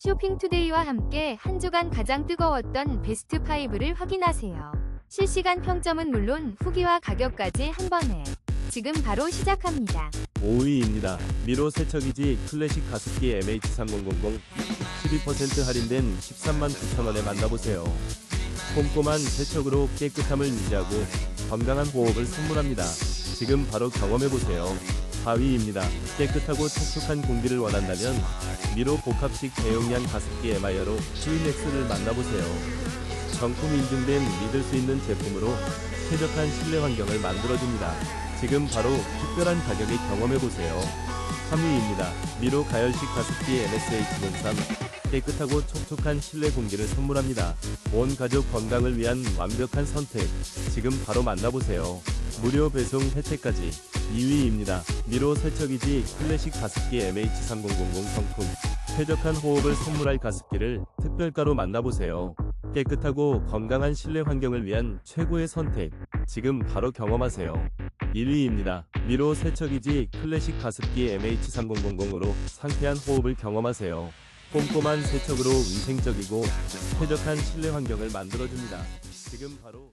쇼핑투데이와 함께 한 주간 가장 뜨거웠던 베스트 5를 확인하세요. 실시간 평점은 물론 후기와 가격까지 한 번에 지금 바로 시작합니다. 5위입니다. 미로 세척이지 클래식 가습기 MH3000 12% 할인된 13만 9천원에 만나보세요. 꼼꼼한 세척으로 깨끗함을 유지하고 건강한 호흡을 선물합니다. 지금 바로 경험해보세요. 4위입니다. 깨끗하고 촉촉한 공기를 원한다면 미로 복합식 대용량 가습기 에마이어로 스위넥스를 만나보세요. 정품 인증된 믿을 수 있는 제품으로 쾌적한 실내 환경을 만들어줍니다. 지금 바로 특별한 가격에 경험해보세요. 3위입니다. 미로 가열식 가습기 MSH03 깨끗하고 촉촉한 실내 공기를 선물합니다. 온 가족 건강을 위한 완벽한 선택. 지금 바로 만나보세요. 무료 배송 혜택까지 2위입니다. 미로 세척이지 클래식 가습기 MH3000 성품. 쾌적한 호흡을 선물할 가습기를 특별가로 만나보세요. 깨끗하고 건강한 실내 환경을 위한 최고의 선택. 지금 바로 경험하세요. 1위입니다. 미로 세척이지 클래식 가습기 MH3000으로 상쾌한 호흡을 경험하세요. 꼼꼼한 세척으로 위생적이고 쾌적한 실내 환경을 만들어줍니다. 지금 바로